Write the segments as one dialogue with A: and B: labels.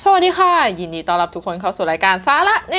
A: สวัสดีค่ะ ยินดีต้อนรับทุกคนเข้าสู่รายการสาระเน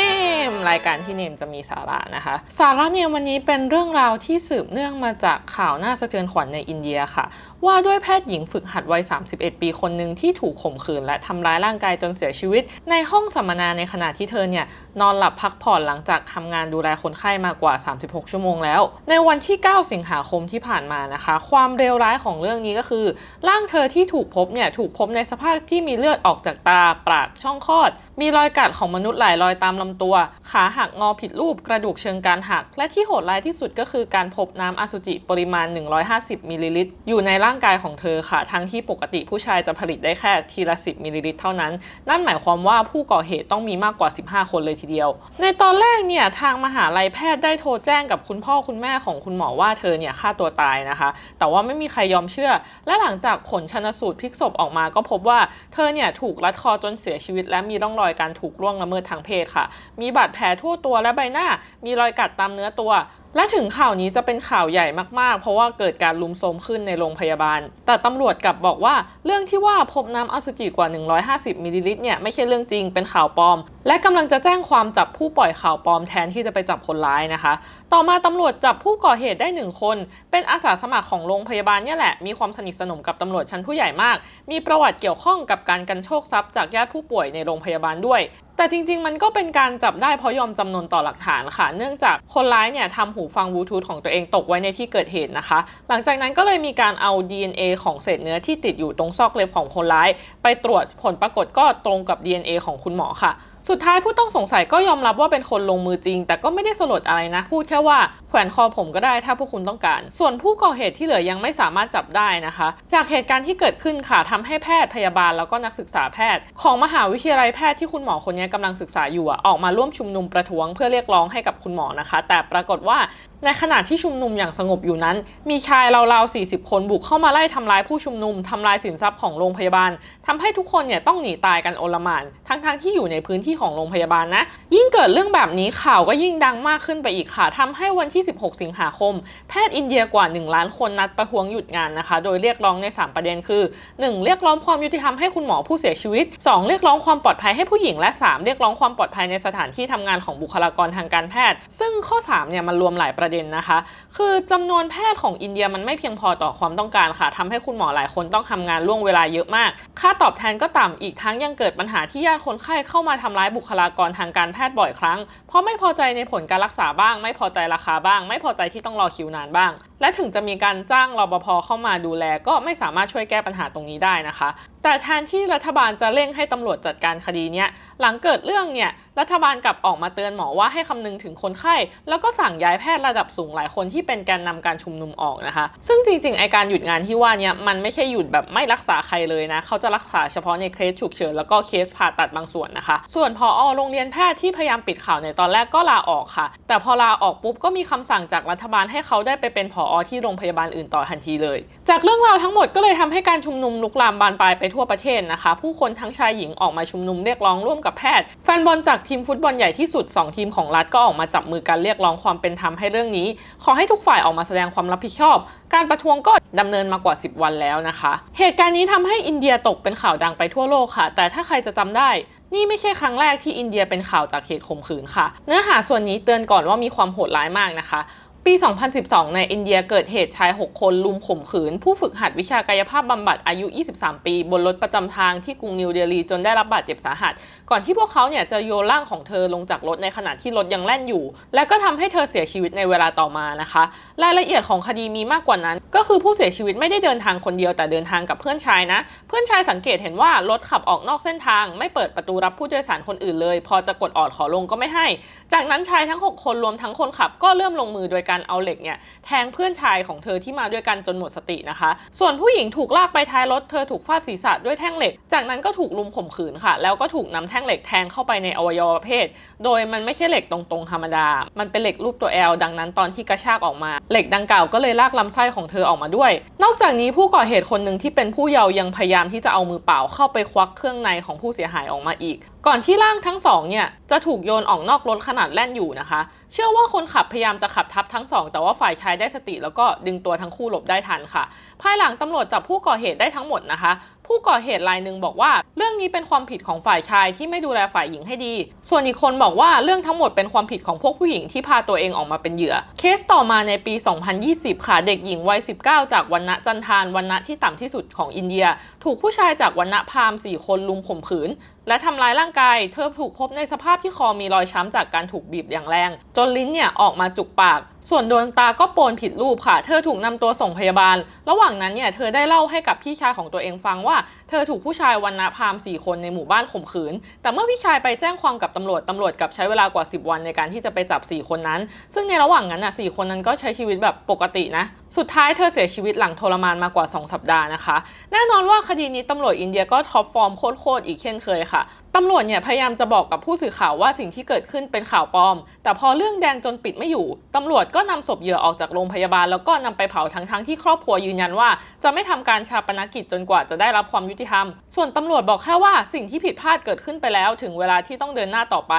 A: ม รายการที่เนมจะมีสาระนะคะ สาระเนมวันนี้เป็นเรื่องราวที่สืบเนื่องมาจากข่าวน่าสะเทือนขวัญในอินเดียค่ะ ว่าด้วยแพทย์หญิงฝึกหัดวัย 31 ปีคนหนึ่งที่ถูกข่มขืน และทำร้ายร่างกายจนเสียชีวิต ในห้องสัมมนาในขณะที่เธอเนี่ยนอนหลับพักผ่อนหลังจากทำงานดูแลคนไข้มากว่า 36 ชั่วโมงแล้ว ในวันที่ 9 สิงหาคมที่ผ่านมานะคะ ความเลวร้ายของเรื่องนี้ก็คือ ร่างเธอที่ถูกพบเนี่ยถูกพบในสภาพที่มีเลือดออกจากตาปากช่องคลอดมีรอยกัดของมนุษย์หลายรอยตามลำตัว ขาหักงอผิดรูป กระดูกเชิงกรานหัก และที่โหดร้ายที่สุดก็คือการพบน้ำอสุจิปริมาณ 150 มิลลิลิตร อยู่ในร่างกายของเธอค่ะ ทั้งที่ปกติผู้ชายจะผลิตได้แค่ทีละ 10 มิลลิลิตรเท่านั้น นั่นหมายความว่าผู้ก่อเหตุต้องมีมากกว่า 15 คนเลยทีเดียว ในตอนแรกเนี่ยทางมหาลัยแพทย์ได้โทรแจ้งกับคุณพ่อคุณแม่ของคุณหมอว่าเธอเนี่ยฆ่าตัวตายนะคะ แต่ว่าไม่มีใครยอมเชื่อ และหลังจากผลชนสูตรพลิกศพออกมาก็พบว่าเธอเนี่ยถูกรัดคอจนเสียชีวิตและมีร่องรอยอยการถูกล่วงละเมิดทางเพศค่ะ มีบาดแผลทั่วตัวและใบหน้า มีรอยกัดตามเนื้อตัว และถึงข่าวนี้จะเป็นข่าวใหญ่มากๆ เพราะว่าเกิดการลุมโทมขึ้นในโรงพยาบาล แต่ตำรวจกลับบอกว่า เรื่องที่ว่าพบน้ำอสุจิกว่า 150มิลลิลิตรเนี่ยไม่ใช่เรื่องจริงเป็นข่าวปลอม และกำลังจะแจ้งความจับผู้ปล่อยข่าวปลอมแทนที่จะไปจับคนร้ายนะคะ ต่อมาตำรวจจับผู้ก่อเหตุได้หนึ่งคน เป็นอาสาสมัครของโรงพยาบาลเนี่ยแหละมีความสนิทสนมกับตำรวจชั้นผู้ใหญ่มาก มีประวัติเกี่ยวข้องกับการกันโชคทรัพย์จากญาติผู้ป่วยในโรงพยาบาลด้วยแต่จริง ๆ มันก็เป็นการจับได้เพราะยอมจำนนต่อหลักฐานค่ะ เนื่องจากคนร้ายเนี่ยทำหูฟังบลูทูธของตัวเองตกไว้ในที่เกิดเหตุนะคะ หลังจากนั้นก็เลยมีการเอา DNA ของเศษเนื้อที่ติดอยู่ตรงซอกเล็บของคนร้าย ไปตรวจผลปรากฏก็ตรงกับ DNA ของคุณหมอค่ะ สุดท้ายผู้ต้องสงสัยก็ยอมรับว่าเป็นคนลงมือจริง แต่ก็ไม่ได้สลดอะไรนะ พูดแค่ว่าแขวนคอผมก็ได้ถ้าพวกคุณต้องการ ส่วนผู้ก่อเหตุที่เหลือยังไม่สามารถจับได้นะคะ จากเหตุการณ์ที่เกิดขึ้นค่ะทำให้แพทย์พยาบาลแล้วก็นักศึกษาแพทย์ ของมหาวิทยาลัยแพทย์ที่คุณหมอคนนี้กำลังศึกษาอยู่อออกมาร่วมชุมนุมประท้วงเพื่อเรียกร้องให้กับคุณหมอนะคะ แต่ปรากฏว่าในขณะที่ชุมนุมอย่างสงบอยู่นั้น มีชายราวๆ 40 คนบุกเข้ามาไล่ทำร้ายผู้ชุมนุมทำลายสินทรัพย์ของโรงพยาบาลทำให้ทุกคนเนี่ยต้องหนีตายกันโอลหม่านทั้งๆที่อยู่ในพื้นที่ของโรงพยาบาลนะ ยิ่งเกิดเรื่องแบบนี้ข่าวก็ยิ่งดังมากขึ้นไปอีกค่ะทำให้วันที่ 16 สิงหาคม แพทย์อินเดียกว่า 1 ล้านคนนัดประท้วงหยุดงานนะคะ โดยเรียกร้องใน 3 ประเด็นคือ 1. เรียกร้องความยุติธรรมให้คุณหมอผู้เสียชีวิต 2. เรียกร้องความปลอดภัยให้ผู้หญิงและ 3. เรียกร้องความปลอดภัยในสถานที่ทำงานของบุคลากรทางการแพทย์ ซึ่งข้อ 3 เนี่ยมันรวมหลายประเด็นนะคะ คือจำนวนแพทย์ของอินเดียมันไม่เพียงพอต่อความต้องการค่ะทำให้คุณหมอหลายคนต้องทำงานล่วงเวลาเยอะมาก ค่าตอบแทนก็ต่ำอีกทั้งยังเกิดปัญหาที่ญาติคนไข้เข้ามาทำร้ายบุคลากรทางการแพทย์บ่อยครั้ง เพราะไม่พอใจในผลการรักษาบ้าง ไม่พอใจราคาบ้าง ไม่พอใจที่ต้องรอคิวนานบ้าง และถึงจะมีการจ้างรปภเข้ามาดูแล ก็ไม่สามารถช่วยแก้ปัญหาตรงนี้ได้นะคะ แต่แทนที่รัฐบาลจะเร่งให้ตำรวจจัดการคดีเนี้ย หลังเกิดเรื่องเนี่ย รัฐบาลกลับออกมาเตือนหมอว่าให้คำนึงถึงคนไข้ แล้วก็สั่งย้ายแพทย์ระดับสูงหลายคนที่เป็นแกนนำการชุมนุมออกนะคะ ซึ่งจริงๆ ไอการหยุดงานที่ว่าเนี่ยมันไม่ใช่หยุดแบบไม่รักษาใครเลยนะ เขาจะรักษาเฉพาะในเคสฉุกเฉินแล้วก็เคสผ่าตัดบางส่วนนะคะ ส่วนพอโรงเรียนแพทย์ที่พยายามปิดข่าวในตอนแรกก็ลาออกค่ะ แต่พอลาออกปุ๊บก็มีคำสั่งจากรัฐบาลให้เขาได้ไปเป็นผอที่โรงพยาบาลอื่นต่อทันทีเลย จากเรื่องราวทั้งหมดก็เลยทำให้การชุมนุมลุกลามบานปลายไปทั่วประเทศนะคะ ผู้คนทั้งชายหญิงออกมาชุมนุมเรียกร้องร่วมกับแพทย์ แฟนบอลจากทีมฟุตบอลใหญ่ที่สุด 2 ทีมของรัฐก็ออกมาจับมือกันเรียกร้องความเป็นธรรมให้เรื่องนี้ ขอให้ทุกฝ่ายออกมาแสดงความรับผิดชอบ การประท้วงก็ดำเนินมากว่า 10 วันแล้วนะคะ เหตุการณ์นี้ทำให้อินเดียตกเป็นข่าวดังไปทั่วโลกค่ะ แต่ถ้าใครจะจำได้นี่ไม่ใช่ครั้งแรกที่อินเดียเป็นข่าวจากเหตุข่มขืนค่ะ เนื้อหาส่วนนี้เตือนก่อนว่ามีความโหดร้ายมากนะคะ ปี 2012 ในอินเดียเกิดเหตุชาย 6 คนลุมข่มขืน ผู้ฝึกหัดวิชากายภาพบำบัดอายุ 23 ปี บนรถประจำทางที่กรุงนิวเดลีจนได้รับบาดเจ็บสาหัส ก่อนที่พวกเขาเนี่ยจะโยนร่างของเธอลงจากรถในขณะที่รถยังแล่นอยู่ และก็ทำให้เธอเสียชีวิตในเวลาต่อมานะคะ รายละเอียดของคดีมีมากกว่านั้น ก็คือผู้เสียชีวิตไม่ได้เดินทางคนเดียวแต่เดินทางกับเพื่อนชายนะ เพื่อนชายสังเกตเห็นว่ารถขับออกนอกเส้นทาง ไม่เปิดประตูรับผู้โดยสารคนอื่นเลย พอจะกดออดขอลงก็ไม่ให้ จากนั้นชายทั้ง 6 คนรวมทั้งคนขับก็เริ่มลงมือโดยการเอาเหล็กเนี่ยแทงเพื่อนชายของเธอที่มาด้วยกันจนหมดสตินะคะ ส่วนผู้หญิงถูกลากไปท้ายรถเธอถูกฟาดศีรษะด้วยแท่งเหล็ก จากนั้นก็ถูกลุมข่มขืนค่ะ แล้วก็ถูกนำแท่งเหล็กแทงเข้าไปในอวัยวะเพศ โดยมันไม่ใช่เหล็กตรงๆธรรมดา มันเป็นเหล็กรูปตัว L ดังนั้นตอนที่กระชากออกมา เหล็กดังกล่าวก็เลยลากลำไส้ของเธอออกมาด้วย นอกจากนี้ผู้ก่อเหตุคนหนึ่งที่เป็นผู้เยาว์ยังพยายามที่จะเอามือเปล่าเข้าไปควักเครื่องในของผู้เสียหายออกมาอีก ก่อนที่ร่างทั้งสองเนี่ย จะถูกโยนออกนอกรถขนาดแล่นอยู่นะคะ เชื่อว่าคนขับพยายามจะขับทับทั้งสองแต่ว่าฝ่ายชายได้สติ แล้วก็ดึงตัวทั้งคู่หลบได้ทันค่ะ ภายหลังตำรวจจับผู้ก่อเหตุได้ทั้งหมดนะคะ ผู้ก่อเหตุรายหนึ่งบอกว่า เรื่องนี้เป็นความผิดของฝ่ายชายที่ไม่ดูแลฝ่ายหญิงให้ดี ส่วนอีกคนบอกว่าเรื่องทั้งหมดเป็นความผิดของพวกผู้หญิงที่พาตัวเองออกมาเป็นเหยื่อ เคสต่อมาในปี 2020 ค่ะ เด็กหญิงวัย 19 จากวันณะจันทานวันณะที่ต่ำที่สุดของอินเดีย ถูกผู้ชายจากวันณะพามณ์4คนลุมข่มขืน และทำร้ายร่างกาย เธอถูกพบในสภาพที่คอมีรอยช้ำจากการถูกบีบอย่างแรง จนลิ้นเนี่ยออกมาจุกปาก ส่วนดวงตาก็โปนผิดรูปค่ะ เธอถูกนำตัวส่งพยาบาล ระหว่างนั้นเนี่ย เธอได้เล่าให้กับพี่ชายของตัวเองฟังว่า เธอถูกผู้ชายวันณพามสี่คนในหมู่บ้านข่มขืน แต่เมื่อพี่ชายไปแจ้งความกับตำรวจตำรวจกับใช้เวลากว่า 10 วันในการที่จะไปจับ 4 คนนั้น ซึ่งในระหว่างนั้นอะสคนนั้นก็ใช้ชีวิตแบบปกตินะ สุดท้ายเธอเสียชีวิตหลังทรมานมากว่า 2 สัปดาห์นะคะ แน่นอนว่าคดีนี้ตำรวจอินเดียก็ท็อปฟอร์มโคตรๆอีกเช่นเคยค่ะ ตำรวจเนี่ยพยายามจะบอกกับผู้สื่อข่าวว่าสิ่งที่เกิดขึ้นเป็นข่าวปลอม แต่พอเรื่องแดงจนปิดไม่อยู่ ตำรวจก็นำศพเหยื่อออกจากโรงพยาบาล แล้วก็นำไปเผาทั้งๆที่ครอบครัวยืนยันว่า จะไม่ทำการชาปนกิจจนกว่าจะได้รับความยุติธรรม ส่วนตำรวจบอกแค่ว่าสิ่งที่ผิดพลาดเกิดขึ้นไปแล้ว ถึงเวลาที่ต้องเดินหน้าต่อไป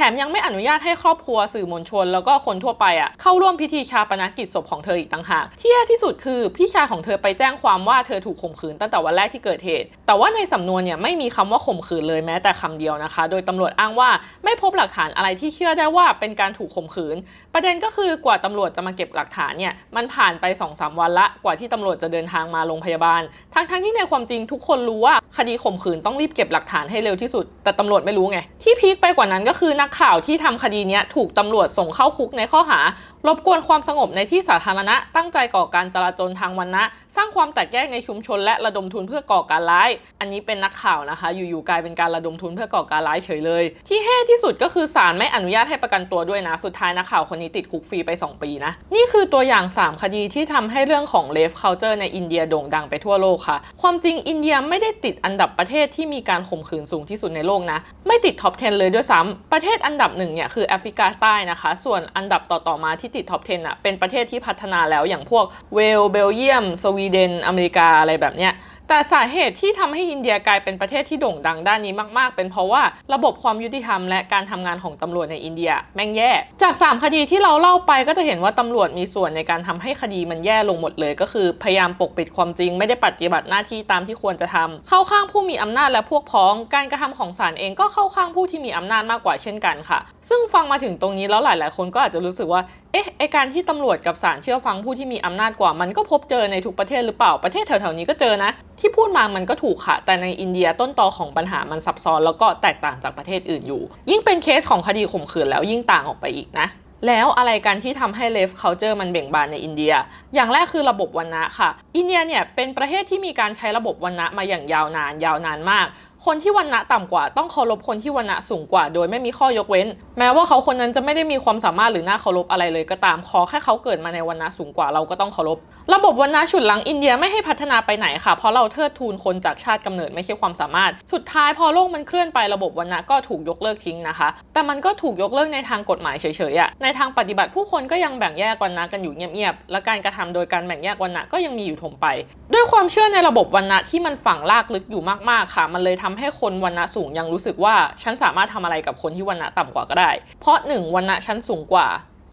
A: แถมยังไม่อนุญาตให้ครอบครัวสื่อมวลชน แล้วก็คนทั่วไปอะเข้าร่วมพิธีชาปนกิจศพของเธออีกต่างหากที่แย่ที่สุดคือพี่ชายของเธอไปแจ้งความว่าเธอถูกข่มขืนตั้งแต่วันแรกที่เกิดเหตุ แต่ว่าในสำนวนเนี่ยไม่มีคำว่าข่มขืนเลยแม้แต่คำเดียวนะคะ โดยตำรวจอ้างว่าไม่พบหลักฐานอะไรที่เชื่อได้ว่าเป็นการถูกข่มขืน ประเด็นก็คือกว่าตำรวจจะมาเก็บหลักฐานเนี่ยมันผ่านไป2อสวันละกว่าที่ตำรวจจะเดินทางมาโรงพยาบาล ทั้งๆที่ในความจริงทุกคนรู้ว่าคดีข่มขืนต้องรีบเก็บหลักฐานให้เร็วที่สุด แต่ตำรวจไม่รู้ไงที่พีคไปกว่านั้นก็คือนักข่าวที่ทำคดีนี้ถูกตำรวจส่งเข้าคุกในข้อหา รบกวนความสงบในที่สาธารณะ ตั้งใจก่อการจราจรทางวันนะ สร้างความแตกแยกในชุมชน และระดมทุนเพื่อก่อการร้าย อันนี้เป็นนักข่าวนะคะ อยู่ๆกลายเป็นการระดมทุนเพื่อก่อการร้ายเฉยเลย ที่เฮ่ที่สุดก็คือศาลไม่อนุญาตให้ประกันตัวด้วยนะ สุดท้ายนักข่าวคนนี้ติดคุกฟรีไป 2 ปีนะ นี่คือตัวอย่าง 3 คดีที่ทำให้เรื่องของเลฟเคานเจอร์ในอินเดียโด่งดังไปทั่วโลกค่ะ ความจริงอินเดียไม่ได้ติดอันดับประเทศที่มีการข่มขืนสูงที่สุดในโลกนะ ไม่ติดท็อป 10 เลยด้วยซ้ำประเทศอันดับหนึ่งเนี่ยคือแอฟริกาใต้นะคะ ส่วนอันดับต่อๆมาที่ติดท็อป 10อะเป็นประเทศที่พัฒนาแล้วอย่างพวกเวลเบลเยียม สวีเดน อเมริกาอะไรแบบเนี้ย แต่สาเหตุที่ทำให้อินเดียกลายเป็นประเทศที่โด่งดังด้านนี้มากๆ เป็นเพราะว่าระบบความยุติธรรมและการทำงานของตำรวจในอินเดียแม่งแย่ จาก 3 คดีที่เราเล่าไปก็จะเห็นว่าตำรวจมีส่วนในการทำให้คดีมันแย่ลงหมดเลย ก็คือพยายามปกปิดความจริง ไม่ได้ปฏิบัติหน้าที่ตามที่ควรจะทำเข้าข้างผู้มีอำนาจและพวกพ้อง การกระทำของศาลเองก็เข้าข้างผู้ที่มีอำนาจมากกว่าเช่นกันค่ะ ซึ่งฟังมาถึงตรงนี้แล้วหลาย ๆ คนก็อาจจะรู้สึกว่าเอ๊ะไอการที่ตำรวจกับศาลเชื่อฟังผู้ที่มีอำนาจกว่ามันก็พบเจอในทุกประเทศหรือเปล่าประเทศแถวๆนี้ก็เจอนะ ที่พูดมามันก็ถูกค่ะ แต่ในอินเดียต้นตอของปัญหามันซับซ้อนแล้วก็แตกต่างจากประเทศอื่นอยู่ ยิ่งเป็นเคสของคดีข่มขืนแล้วยิ่งต่างออกไปอีกนะแล้วอะไรกันที่ทำให้เลฟเคาเจอร์มันเบ่งบานในอินเดีย อย่างแรกคือระบบวันนะค่ะ อินเดียเนี่ยเป็นประเทศที่มีการใช้ระบบวันนะมาอย่างยาวนานยาวนานมาก คนที่วันณะต่ำกว่าต้องเคารพคนที่วันณะสูงกว่า โดยไม่มีข้อยกเว้น แม้ว่าเขาคนนั้นจะไม่ได้มีความสามารถหรือน่าเคารพอะไรเลยก็ตามขอแค่เขาเกิดมาในวันณะสูงกว่าเราก็ต้องเคารพระบบวันณะฉุดหลังอินเดียไม่ให้พัฒนาไปไหนค่ะ เพราะเราเทิดทูนคนจากชาติกำเนิดไม่ใช่ความสามารถ สุดท้ายพอโลกมันเคลื่อนไประบบวันณะก็ถูกยกเลิกทิ้งนะคะ แต่มันก็ถูกยกเลิกในทางกฎหมายเฉยๆอะในทางปฏิบัติผู้คนก็ยังแบ่งแยกวันณะกันอยู่เงียบๆและการกระทำโดยการแบ่งแยกวันณะก็ยังมีอยู่ถมไป ด้วยความเชื่อในระบบวันณะที่มันฝังลากลึกอยู่มากๆค่ะ มันเลยททำให้คนวันณะสูงยังรู้สึกว่าฉันสามารถทำอะไรกับคนที่วันณะต่ำกว่าก็ได้ เพราะหนึ่งวันณะชั้นสูงกว่า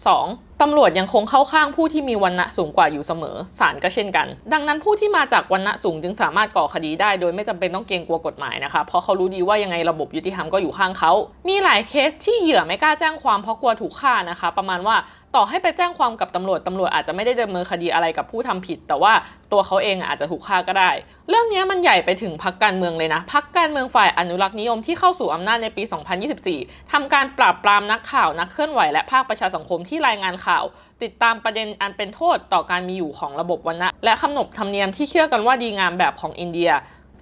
A: 2. ตำรวจยังคงเข้าข้างผู้ที่มีวันณะสูงกว่าอยู่เสมอ ศาลก็เช่นกัน ดังนั้นผู้ที่มาจากวันณะสูงจึงสามารถก่อคดีได้ โดยไม่จำเป็นต้องเกรงกลัวกฎหมายนะคะ เพราะเขารู้ดีว่ายังไงระบบยุติธรรมก็อยู่ข้างเขา มีหลายเคสที่เหยื่อไม่กล้าแจ้งความเพราะกลัวถูกฆ่านะคะ ประมาณว่า ต่อให้ไปแจ้งความกับตำรวจตำรวจอาจจะไม่ได้ดำเนินคดีอะไรกับผู้ทำผิด แต่ว่าตัวเขาเองอาจจะถูกฆ่าก็ได้ เรื่องนี้มันใหญ่ไปถึงพักการเมืองเลยนะพักการเมืองฝ่ายอนุรักษ์นิยมที่เข้าสู่อำนาจในปี 2024 ทำการปราบปรามนักข่าวนักเคลื่อนไหวและภาคประชาสังคมที่รายงานข่าว ติดตามประเด็นอันเป็นโทษต่อการมีอยู่ของระบบวันนะและขนบธรรมเนียมที่เชื่อกันว่าดีงามแบบของอินเดีย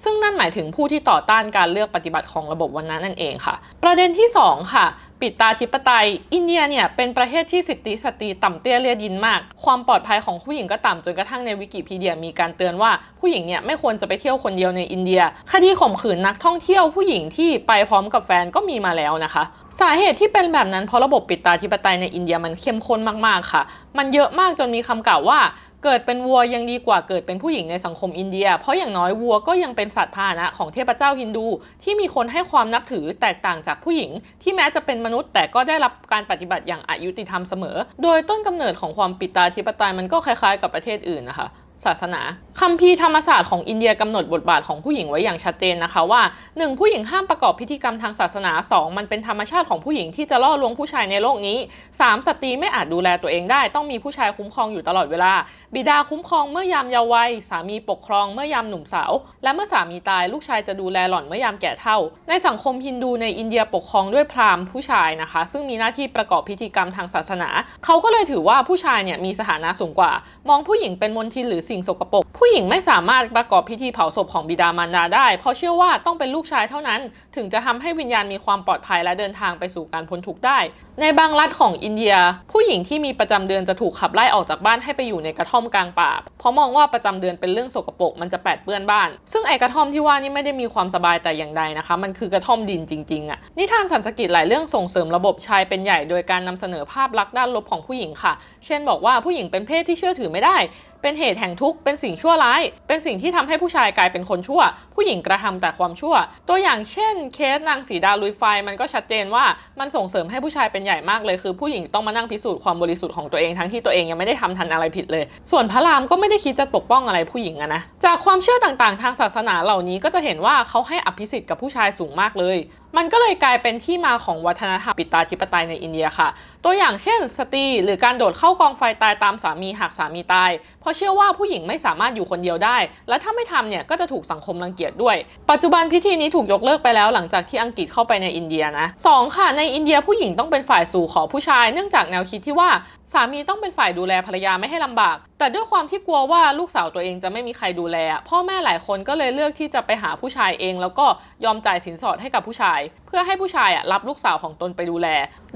A: ซึ่งนั่นหมายถึงผู้ที่ต่อต้านการเลือกปฏิบัติของระบบวันนั้นนั่นเองค่ะ ประเด็นที่ 2 ค่ะ ปิดตาธิปไตย อินเดียเนี่ยเป็นประเทศที่สิทธิสตรีต่ำเตี้ยเลียดินมาก ความปลอดภัยของผู้หญิงก็ต่ำจนกระทั่งในวิกิพีเดียมีการเตือนว่าผู้หญิงเนี่ยไม่ควรจะไปเที่ยวคนเดียวในอินเดีย คดีข่มขืนนักท่องเที่ยวผู้หญิงที่ไปพร้อมกับแฟนก็มีมาแล้วนะคะ สาเหตุที่เป็นแบบนั้นเพราะระบบปิดตาธิปไตยในอินเดียมันเข้มข้นมากๆค่ะ มันเยอะมากจนมีคำกล่าวว่า เกิดเป็นวัวยังดีกว่าเกิดเป็นผู้หญิงในสังคมอินเดีย เพราะอย่างน้อยวัวก็ยังเป็นสัตว์พาหนะของเทพเจ้าฮินดู ที่มีคนให้ความนับถือแตกต่างจากผู้หญิง ที่แม้จะเป็นมนุษย์ แต่ก็ได้รับการปฏิบัติอย่างอายุติธรรมเสมอ โดยต้นกำเนิดของความปิตาธิปไตยมันก็คล้ายๆ กับประเทศอื่นนะคะ ศาสนาคัมภีร์ธรรมศาสตร์ของอินเดียกำหนดบทบาทของผู้หญิงไว้อย่างชัดเจนนะคะว่า 1. ผู้หญิงห้ามประกอบพิธีกรรมทางศาสนา 2. มันเป็นธรรมชาติของผู้หญิงที่จะล่อลวงผู้ชายในโลกนี้ 3. สตรีไม่อาจดูแลตัวเองได้ ต้องมีผู้ชายคุ้มครองอยู่ตลอดเวลา บิดาคุ้มครองเมื่อยามเยาว์วัย สามีปกครองเมื่อยามหนุ่มสาว และเมื่อสามีตายลูกชายจะดูแลหล่อนเมื่อยามแก่เฒ่า ในสังคมฮินดูในอินเดียปกครองด้วยพราหมณ์ผู้ชายนะคะ ซึ่งมีหน้าที่ประกอบพิธีกรรมทางศาสนา เขาก็เลยถือว่าผู้ชายเนี่ยมีสถานะสูงกว่า มองผู้หญิงเป็นมลทินหรือสิ่งสกปรกผู้หญิงไม่สามารถประกอบพิธีเผาศพของบิดามารดาได้ เพราะเชื่อว่าต้องเป็นลูกชายเท่านั้น ถึงจะทำให้วิญญาณมีความปลอดภัยและเดินทางไปสู่การพ้นทุกข์ได้ ในบางรัฐของอินเดีย ผู้หญิงที่มีประจำเดือนจะถูกขับไล่ออกจากบ้านให้ไปอยู่ในกระท่อมกลางป่า เพราะมองว่าประจำเดือนเป็นเรื่องสกปรกมันจะแปดเปื้อนบ้าน ซึ่งไอกระท่อมที่ว่านี่ไม่ได้มีความสบายแต่อย่างใดนะคะ มันคือกระท่อมดินจริงๆอะนิทานสันสกิตหลายเรื่องส่งเสริมระบบชายเป็นใหญ่โดยการนำเสนอภาพลักษณ์ด้านลบของผู้หญิงค่ะ เช่นบอกว่าผู้หญิงเป็นเพศที่เชื่อถือไม่ได้ เป็นเหตุแห่งทุกข์ เป็นสิ่งชั่วร้าย เป็นสิ่งที่ทำให้ผู้ชายกลายเป็นคนชั่ว ผู้หญิงกระทำแต่ความชั่ว ตัวอย่างเช่น เคสนางสีดาลุยไฟมันก็ชัดเจนว่ามันส่งเสริมให้ผู้ชายเป็นใหญ่มากเลย คือผู้หญิงต้องมานั่งพิสูจน์ความบริสุทธิ์ของตัวเองทั้งที่ตัวเองยังไม่ได้ทำทันอะไรผิดเลย ส่วนพระรามก็ไม่ได้คิดจะปกป้องอะไรผู้หญิงอะนะ จากความเชื่อต่างๆ ทางศาสนาเหล่านี้ก็จะเห็นว่าเขาให้อภิสิทธิ์กับผู้ชายสูงมากเลย มันก็เลยกลายเป็นที่มาของวัฒนธรรมปิตาธิปไตยในอินเดียค่ะ ตัวอย่างเช่น สตรีหรือการโดดเข้ากองไฟตายตามสามีหากสามีตาย เพราะเชื่อว่าผู้หญิงไม่สามารถอยู่คนเดียวได้ และถ้าไม่ทำเนี่ยก็จะถูกสังคมรังเกียจด้วย ปัจจุบันพิธีนี้ถูกยกเลิกไปแล้วหลังจากที่อังกฤษเข้าไปในอินเดียนะสองค่ะ ในอินเดียผู้หญิงต้องเป็นฝ่ายสู่ขอผู้ชาย เนื่องจากแนวคิดที่ว่า สามีต้องเป็นฝ่ายดูแลภรรยาไม่ให้ลำบาก แต่ด้วยความที่กลัวว่าลูกสาวตัวเองจะไม่มีใครดูแล พ่อแม่หลายคนก็เลยเลือกที่จะไปหาผู้ชายเอง แล้วก็ยอมจ่ายสินสอดให้กับผู้ชาย เพื่อให้ผู้ชายรับลูกสาวของตนไปดูแล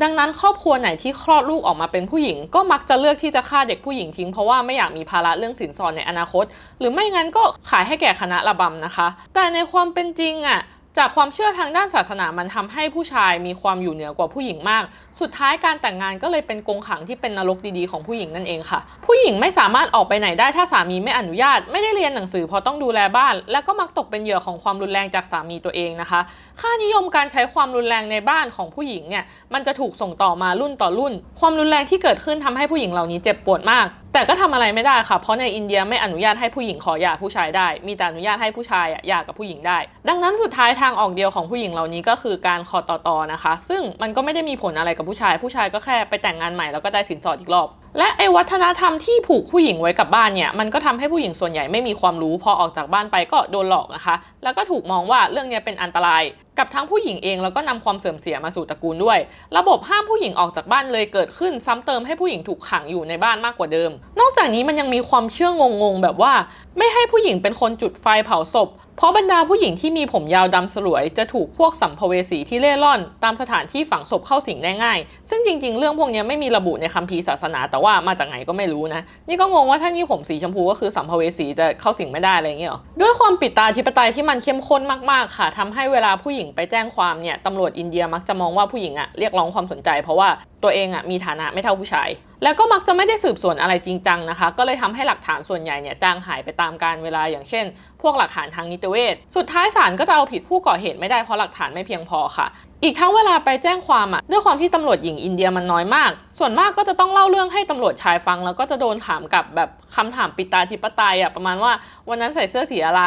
A: ดังนั้นครอบครัวไหนที่คลอดลูกออกมาเป็นผู้หญิง ก็มักจะเลือกที่จะฆ่าเด็กผู้หญิงทิ้งเพราะว่าไม่อยากมีภาระเรื่องสินสอดในอนาคต หรือไม่งั้นก็ขายให้แก่คณะระบำนะคะ แต่ในความเป็นจริงอะ จากความเชื่อทางด้านศาสนามันทำให้ผู้ชายมีความอยู่เหนือกว่าผู้หญิงมาก สุดท้ายการแต่งงานก็เลยเป็นกงขังที่เป็นนรกดีๆของผู้หญิงนั่นเองค่ะ ผู้หญิงไม่สามารถออกไปไหนได้ถ้าสามีไม่อนุญาต ไม่ได้เรียนหนังสือเพราะต้องดูแลบ้าน และก็มักตกเป็นเหยื่อของความรุนแรงจากสามีตัวเองนะคะ ค่านิยมการใช้ความรุนแรงในบ้านของผู้หญิงเนี่ยมันจะถูกส่งต่อมารุ่นต่อรุ่น ความรุนแรงที่เกิดขึ้นทำให้ผู้หญิงเหล่านี้เจ็บปวดมาก แต่ก็ทำอะไรไม่ได้ค่ะ เพราะในอินเดียไม่อนุญาตให้ผู้หญิงขอหย่าผู้ชายได้ มีแต่อนุญาตให้ผู้ชายหย่ากับผู้หญิงได้ ดังนั้นสุดท้ายทางออกเดียวของผู้หญิงเหล่านี้ก็คือการขอต่อตอนะคะ ซึ่งมันก็ไม่ได้มีผลอะไรกับผู้ชาย ผู้ชายก็แค่ไปแต่งงานใหม่แล้วก็ได้สินสอดอีกรอบและไอ้วัฒนธรรมที่ผูกผู้หญิงไว้กับบ้านเนี่ยมันก็ทำให้ผู้หญิงส่วนใหญ่ไม่มีความรู้พอออกจากบ้านไปก็โดนหลอกนะคะ แล้วก็ถูกมองว่าเรื่องนี้เป็นอันตราย กับทั้งผู้หญิงเองแล้วก็นำความเสื่อมเสียมาสู่ตระกูลด้วย ระบบห้ามผู้หญิงออกจากบ้านเลยเกิดขึ้นซ้ำเติมให้ผู้หญิงถูกขังอยู่ในบ้านมากกว่าเดิม นอกจากนี้มันยังมีความเชื่องงๆแบบว่า ไม่ให้ผู้หญิงเป็นคนจุดไฟเผาศพ เพราะบรรดาผู้หญิงที่มีผมยาวดำสลวยจะถูกพวกสัมภเวสีที่เล่ร่อน ตามสถานที่ฝังศพเข้าสิงได้ง่าย ซึ่งจริงๆ เรื่องพวกนี้ไม่มีระบุในคัมภีร์ศาสนา แต่ว่ามาจากไหนก็ไม่รู้นะ นี่ก็งงว่าถ้านี่ผมสีชมพูก็คือสัมภเวสีจะเข้าสิงไม่ได้อะไรเงี้ยหรอด้วยความปิดตาธิปไตยที่มันเข้มข้นมากๆค่ะทำให้เวลาผู้หญิงไปแจ้งความเนี่ยตำรวจอินเดียมักจะมองว่าผู้หญิงอะเรียกร้องความสนใจ เพราะว่าตัวเองอะมีฐานะไม่เท่าผู้ชายแล้วก็มักจะไม่ได้สืบสวนอะไรจริงจังนะคะ ก็เลยทำให้หลักฐานส่วนใหญ่เนี่ยจางหายไปตามกาลเวลาอย่างเช่น พวกหลักฐานทางนิติเวชสุดท้ายศาลก็จะเอาผิดผู้ก่อเหตุไม่ได้เพราะหลักฐานไม่เพียงพอค่ะอีกทั้งเวลาไปแจ้งความอะด้วยความที่ตำรวจหญิงอินเดียมันน้อยมาก ส่วนมากก็จะต้องเล่าเรื่องให้ตำรวจชายฟัง แล้วก็จะโดนถามกับแบบคำถามปิตาธิปไตยอะประมาณว่าวันนั้นใส่เสื้อสีอะไร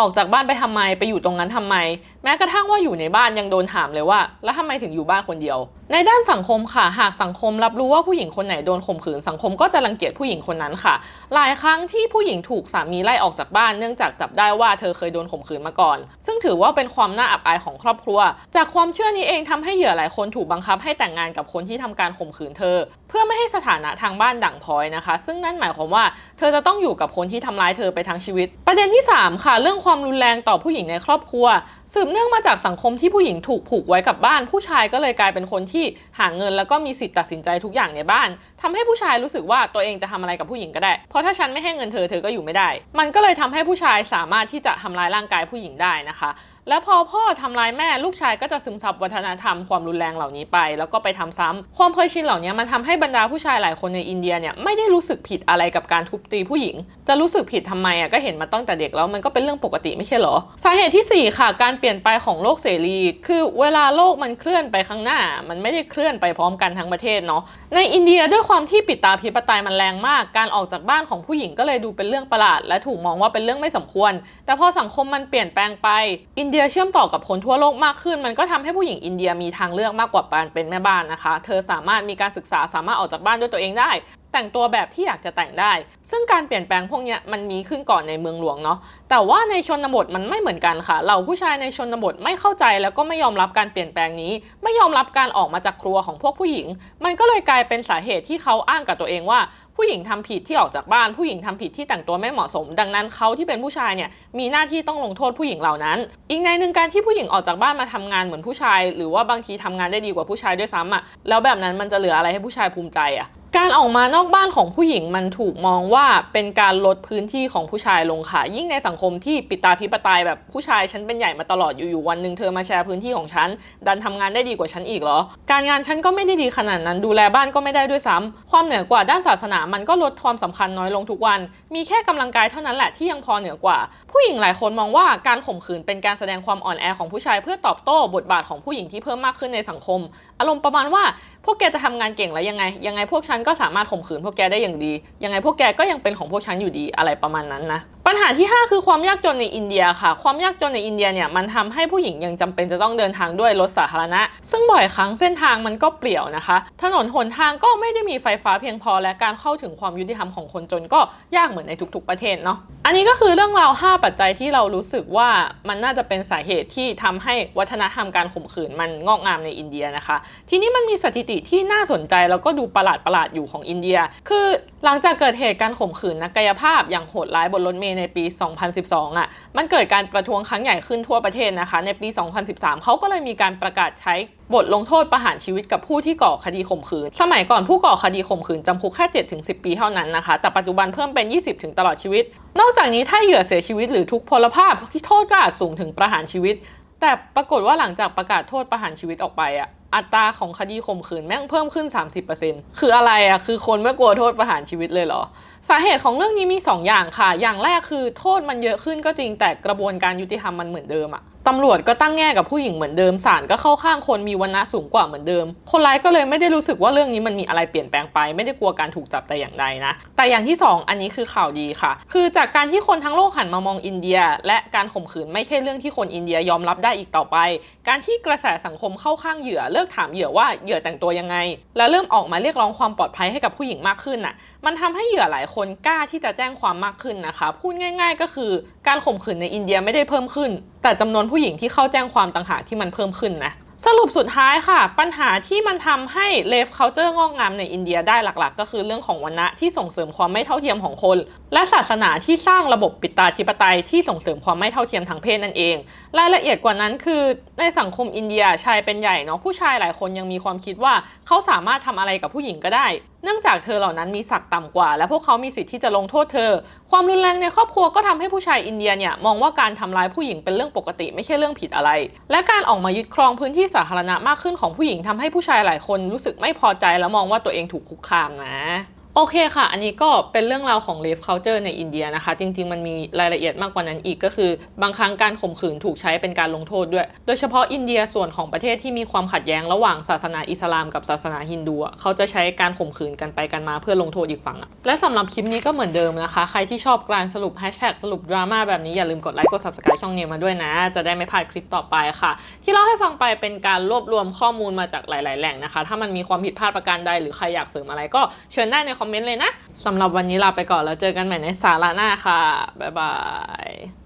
A: ออกจากบ้านไปทำไมไปอยู่ตรงนั้นทำไม แม้กระทั่งว่าอยู่ในบ้านยังโดนถามเลยว่า แล้วทำไมถึงอยู่บ้านคนเดียว ในด้านสังคมค่ะ หากสังคมรับรู้ว่าผู้หญิงคนไหนโดนข่มขืนสังคมก็จะรังเกียจผู้หญิงคนนั้นค่ะ หลายครั้งที่ผู้หญิงถูกสามีไล่ออกจากบ้านเนื่องจากจับได้ว่าเธอเคยโดนข่มขืนมาก่อน ซึ่งถือว่าเป็นความน่าอับอายของครอบครัว จากความเชื่อนี้เองทำให้เหยื่อหลายคนถูกบังคับให้แต่งงานกับคนที่ทำการข่มขืนเธอ พื่อไม่ให้สถานะทางบ้านดั่งพร้อยนะคะ ซึ่งนั่นหมายความว่าเธอจะต้องอยู่กับคนที่ทำร้ายเธอไปทั้งชีวิต ประเด็นที่สามค่ะ เรื่องความรุนแรงต่อผู้หญิงในครอบครัว สืบเนื่องมาจากสังคมที่ผู้หญิงถูกผูกไว้กับบ้าน ผู้ชายก็เลยกลายเป็นคนที่หาเงินแล้วก็มีสิทธิ์ตัดสินใจทุกอย่างในบ้านทำให้ผู้ชายรู้สึกว่าตัวเองจะทำอะไรกับผู้หญิงก็ได้ เพราะถ้าฉันไม่ให้เงินเธอเธอก็อยู่ไม่ได้ มันก็เลยทำให้ผู้ชายสามารถที่จะทำร้ายร่างกายผู้หญิงได้นะคะและพอพ่อทำร้ายแม่ลูกชายก็จะซึมซับวัฒนธรรมความรุนแรงเหล่านี้ไป แล้วก็ไปทำซ้ำความเคยชินเหล่านี้มันทำให้บรรดาผู้ชายหลายคนในอินเดียเนี่ยไม่ได้รู้สึกผิดอะไรกับการทุบตีผู้หญิง จะรู้สึกผิดทำไมอะก็เห็นมาตั้งแต่เด็กแล้วมันก็เป็นเรื่องปกติไม่ใช่เหรอ สาเหตุที่สี่ค่ะ การเปลี่ยนไปของโลกเสรี คือเวลาโลกมันเคลื่อนไปข้างหน้า มันไม่ได้เคลื่อนไปพร้อมกันทั้งประเทศเนาะในอินเดียด้วยความที่ปิดตาภิปไตยมันแรงมาก การออกจากบ้านของผู้หญิงก็เลยดูเป็นเรื่องประหลาด และถูกมองว่าเป็นเรื่องไม่สมควร แต่พอสังคมมันเปลี่ยนแปลงไป อินเดียเชื่อมต่อกับคนทั่วโลกมากขึ้น มันก็ทำให้ผู้หญิงอินเดียมีทางเลือกมากกว่าการเป็นแม่บ้านนะคะ เธอสามารถมีการศึกษาสามารถออกจากบ้านด้วยตัวเองได้ แต่งตัวแบบที่อยากจะแต่งได้ ซึ่งการเปลี่ยนแปลงพวกนี้มันมีขึ้นก่อนในเมืองหลวงเนาะแต่ว่าในชนบทมันไม่เหมือนกันค่ะ เราผู้ชายในชนบทไม่เข้าใจแล้วก็ไม่ยอมรับการเปลี่ยนแปลงนี้ ไม่ยอมรับการออกมาจากครัวของพวกผู้หญิง มันก็เลยกลายเป็นสาเหตุที่เขาอ้างกับตัวเองว่า ผู้หญิงทำผิดที่ออกจากบ้าน ผู้หญิงทำผิดที่แต่งตัวไม่เหมาะสม ดังนั้นเขาที่เป็นผู้ชายเนี่ยมีหน้าที่ต้องลงโทษผู้หญิงเหล่านั้น อีกในหนึ่งการที่ผู้หญิงออกจากบ้านมาทำงานเหมือนผู้ชาย หรือว่าบางทีทำงานได้ดีกว่าผู้ชายด้วยซ้ำอะแล้วแบบนั้นมันจะเหลืออะไรให้ผู้ชายภูมิใจอะ การออกมานอกบ้านของผู้หญิงมันถูกมองว่าเป็นการลดพื้นที่ของผู้ชายลงค่ะ ยิ่งในสังคมที่ปิดตาพิปไตยแบบผู้ชายฉันเป็นใหญ่มาตลอดอยู่ๆวันหนึ่งเธอมาแชร์พื้นที่ของฉัน ดันทำงานได้ดีกว่าฉันอีกเหรอ การงานฉันก็ไม่ได้ดีขนาดนั้น ดูแลบ้านก็ไม่ได้ด้วยซ้ำความเหนือกว่าด้านศาสนามันก็ลดความสำคัญน้อยลงทุกวัน มีแค่กำลังกายเท่านั้นแหละที่ยังพอเหนือกว่า ผู้หญิงหลายคนมองว่าการข่มขืนเป็นการแสดงความอ่อนแอของผู้ชายเพื่อตอบโต้บทบาทของผู้หญิงที่เพิ่มมากขึ้นในสังคม อารมณ์ประมาณว่าพวกแกจะทำงานเก่งแล้วยังไงยังไงพวกฉันก็สามารถข่มขืนพวกแกได้อย่างดี ยังไงพวกแกก็ยังเป็นของพวกฉันอยู่ดีอะไรประมาณนั้นนะ ปัญหาที่ 5 คือความยากจนในอินเดียค่ะ ความยากจนในอินเดียเนี่ยมันทำให้ผู้หญิงยังจำเป็นจะต้องเดินทางด้วยรถสาธารณะ ซึ่งบ่อยครั้งเส้นทางมันก็เปลี่ยวนะคะ ถนนหนทางก็ไม่ได้มีไฟฟ้าเพียงพอ และการเข้าถึงความยุติธรรมของคนจนก็ยากเหมือนในทุก ๆประเทศเนาะ อันนี้ก็คือเรื่องราว 5 ปัจจัยที่เรารู้สึกว่ามันน่าจะเป็นสาเหตุที่ทำให้วัฒนธรรมการข่มขืนมันงอกงามในอินเดียนะคะ ทีนี้มันมีสถิติที่น่าสนใจแล้วก็ดูประหลาดประหลาดอยู่ของอินเดีย คือหลังจากเกิดเหตุการข่มขืนนักกายภาพอย่างโหดร้ายบนรถเมล์ในปี 2012อะมันเกิดการประท้วงครั้งใหญ่ขึ้นทั่วประเทศนะคะ ในปี 2013 เขาก็เลยมีการประกาศใช้บทลงโทษประหารชีวิตกับผู้ที่ก่อคดีข่มขืน สมัยก่อนผู้ก่อคดีข่มขืนจำคุกแค่7-10 ปีเท่านั้นนะคะ แต่ปัจจุบันเพิ่มเป็น 20 ถึงตลอดชีวิต นอกจากนี้ถ้าเหยื่อเสียชีวิตหรือทุกพลภาพที่โทษก็อาจสูงถึงประหารชีวิต แต่ปรากฏว่าหลังจากประกาศโทษประหารชีวิตออกไปอะ อัตราของคดีข่มขืนแม่งเพิ่มขึ้น 30%คืออะไรอะคือคนไม่กลัวโทษประหารชีวิตเลยเหรอ สาเหตุของเรื่องนี้มี 2 อย่างค่ะ อย่างแรกคือโทษมันเยอะขึ้นก็จริงแต่กระบวนการยุติธรรมมันเหมือนเดิมอะตำรวจก็ตั้งแง่กับผู้หญิงเหมือนเดิมศาลก็เข้าข้างคนมีวันณะสูงกว่าเหมือนเดิม คนร้ายก็เลยไม่ได้รู้สึกว่าเรื่องนี้มันมีอะไรเปลี่ยนแปลงไป ไม่ได้กลัวการถูกจับแต่อย่างใดนะ แต่อย่างที่ 2 อันนี้คือข่าวดีค่ะ คือจากการที่คนทั้งโลกหันมามองอินเดีย และการข่มขืนไม่ใช่เรื่องที่คนอินเดียยอมรับได้อีกต่อไป การที่กระแสสังคมเข้าข้างเหยื่อเลิกถามเหยื่อว่าเหยื่อแต่งตัวยังไง และเริ่มออกมาเรียกร้องความปลอดภัยให้กับผู้หญิงมากขึ้นน่ะ มันทำให้เหยื่อหลายคนกล้าที่จะแจ้งความมากขึ้นนะคะ พูดง่าย ๆ ก็คือการข่มขืนในอินเดียไม่ได้เพิ่มขึ้น แต่จำนวนผู้หญิงที่เข้าแจ้งความต่างหากที่มันเพิ่มขึ้นนะ สรุปสุดท้ายค่ะ ปัญหาที่มันทำให้เลฟเคาเจอร์งอกงามในอินเดียได้หลักๆ ก็คือเรื่องของวันณะที่ส่งเสริมความไม่เท่าเทียมของคน และศาสนาที่สร้างระบบปิตาธิปไตยที่ส่งเสริมความไม่เท่าเทียมทางเพศนั่นเอง รายละเอียดกว่านั้นคือในสังคมอินเดียชายเป็นใหญ่เนาะผู้ชายหลายคนยังมีความคิดว่าเขาสามารถทำอะไรกับผู้หญิงก็ได้ เนื่องจากเธอเหล่านั้นมีศักดิ์ต่ำกว่า และพวกเขามีสิทธิ์ที่จะลงโทษเธอ ความรุนแรงในครอบครัวก็ทำให้ผู้ชายอินเดียเนี่ยมองว่าการทำร้ายผู้หญิงเป็นเรื่องปกติไม่ใช่เรื่องผิดอะไร และการออกมายึดครองพื้นที่สาธารณะมากขึ้นของผู้หญิงทำให้ผู้ชายหลายคนรู้สึกไม่พอใจและมองว่าตัวเองถูกคุกคามนะ โอเคค่ะ อันนี้ก็เป็นเรื่องราวของ Rave Culture ในอินเดียนะคะ จริง ๆ มันมีรายละเอียดมากกว่านั้นอีกก็คือ บางครั้งการข่มขืนถูกใช้เป็นการลงโทษด้วย โดยเฉพาะอินเดียส่วนของประเทศที่มีความขัดแย้งระหว่างศาสนาอิสลามกับศาสนาฮินดูเขาจะใช้การข่มขืนกันไปกันมาเพื่อลงโทษอีกฝั่งและสำหรับคลิปนี้ก็เหมือนเดิมนะคะ ใครที่ชอบการสรุปแฮชแท็กสรุปดราม่าแบบนี้อย่าลืมกดไลค์กด subscribe ช่องเนี้มาด้วยนะ จะได้ไม่พลาดคลิปต่อไปค่ะ ที่เล่าให้ฟังไปเป็นการรวบรวมข้อมูลมาจากหลาย ๆ แหล่งนะคะ ถ้ามันมีความผิดพลาดประการใดหรือใครอยากเสริมอะไรก็เชิญได้ในคอมเมนต์เลยนะสำหรับวันนี้ลาไปก่อนแล้วเจอกันใหม่ในสาระหน้าค่ะ บ๊ายบาย